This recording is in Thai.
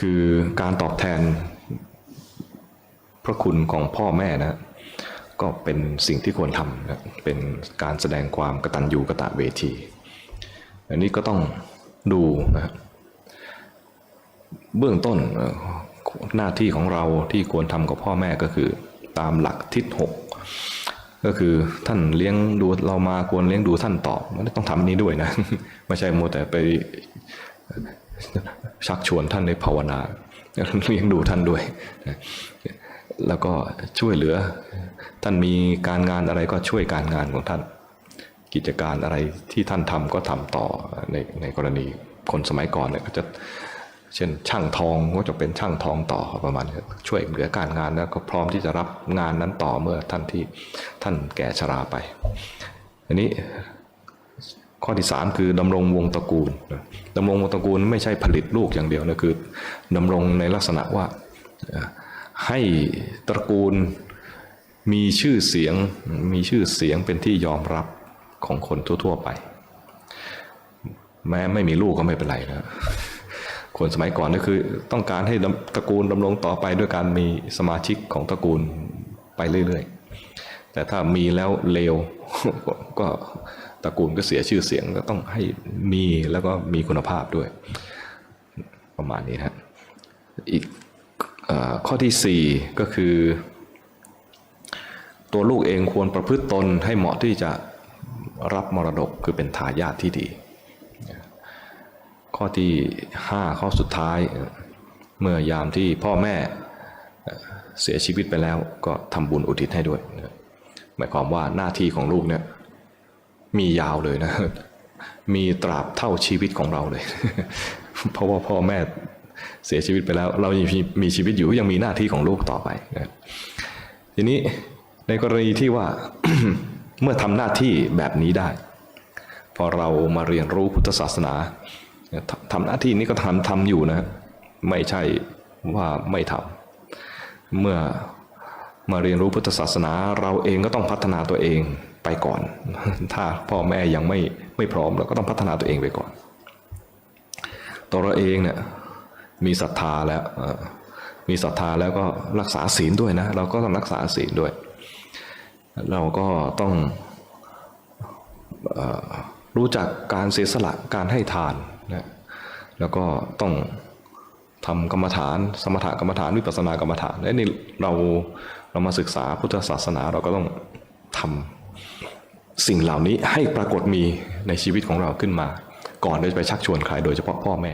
คือการตอบแทนพระคุณของพ่อแม่นะก็เป็นสิ่งที่ควรทำนะเป็นการแสดงความกตัญญูกะตะเวที อันนี้ก็ต้องดูนะเบื้องต้นหน้าที่ของเราที่ควรทำกับพ่อแม่ก็คือ ตามหลักทิศหกก็คือท่านเลี้ยงดูเรามาควรเลี้ยงดูท่านตอบมันต้องทำนนี้ด้วยนะ ไม่ใช่มัวแต่ไป ชักชวนท่านในภาวนาเลี้ยงดูท่านด้วยแล้วก็ช่วยเหลือท่านมีการงานอะไรก็ช่วยการงานของท่าน กิจการอะไรที่ท่านทำก็ทำต่อในในกรณีคนสมัยก่อนเนี่ยก็จะเช่นช่างทองก็จะเป็นช่างทองต่อประมาณช่วยเหลือการงานแล้วก็พร้อมที่จะรับงานนั้นต่อเมื่อท่านที่ท่านแก่ชราไป อันนี้ ข้อที่สามคือดำรงวงตระกูลนะดำรงวงตระกูลไม่ใช่ผลิตลูกอย่างเดียวนะคือดำรงในลักษณะว่าให้ตระกูลมีชื่อเสียงมีชื่อเสียงเป็นที่ยอมรับของคนทั่ว ๆ ไป แม้ไม่มีลูกก็ไม่เป็นไรนะคนสมัยก่อนก็คือต้องการให้ตระกูลดำรงต่อไปด้วยการมีสมาชิกของตระกูลไปเรื่อย ๆ แต่ถ้ามีแล้วเลวก็ตระกูลก็เสียชื่อเสียงก็ต้องให้มีแล้วก็มีคุณภาพด้วย ประมาณนี้นะอีกอข้อที่สี่ก็คือ ตัวลูกเองควรประพฤติตนให้เหมาะที่จะรับมรดกคือเป็นทายาทที่ดี ข้อที่ห้าข้อสุดท้าย เมื่อยามที่พ่อแม่เสียชีวิตไปแล้วก็ทำบุญอุทิศให้ด้วยนะ หมายความว่าหน้าที่ของลูกเนี่ยมียาวเลยนะ มีตราบเท่าชีวิตของเราเลย เพราะว่าพ่อแม่เสียชีวิตไปแล้ว เรายังมีชีวิตอยู่ยังมีหน้าที่ของลูกต่อไปนะทีนี้ในกรณีที่ว่าเมื่อทำหน้าที่แบบนี้ได้ พอเรามาเรียนรู้พุทธศาสนาททำหน้าที่นี้ก็ทำทำอยู่นะ ไม่ใช่ว่าไม่ทำเมื่อ มาเรียนรู้พุทธศาสนา เราเองก็ต้องพัฒนาตัวเองไปก่อน ถ้าพ่อแม่ยังไม่ไม่พร้อมเราก็ต้องพัฒนาตัวเองไปก่อน ตัวเราเองเนี่ยมีศรัทธาแล้วมีศรัทธาแล้วก็รักษาศีลด้วยนะ เราก็ต้องรักษาศีลด้วย เราก็ต้องรู้จักการเสียสละการให้ทานนะแล้วก็ต้อง ทำกรรมฐาน สมถกรรมฐานวิปัสสนากรรมฐานและนี่เราเรามาศึกษาพุทธศาสนาเราก็ต้องทำสิ่งเหล่านี้ให้ปรากฏมีในชีวิตของเราขึ้นมา ก่อนที่จะไปชักชวนใครโดยเฉพาะพ่อแม่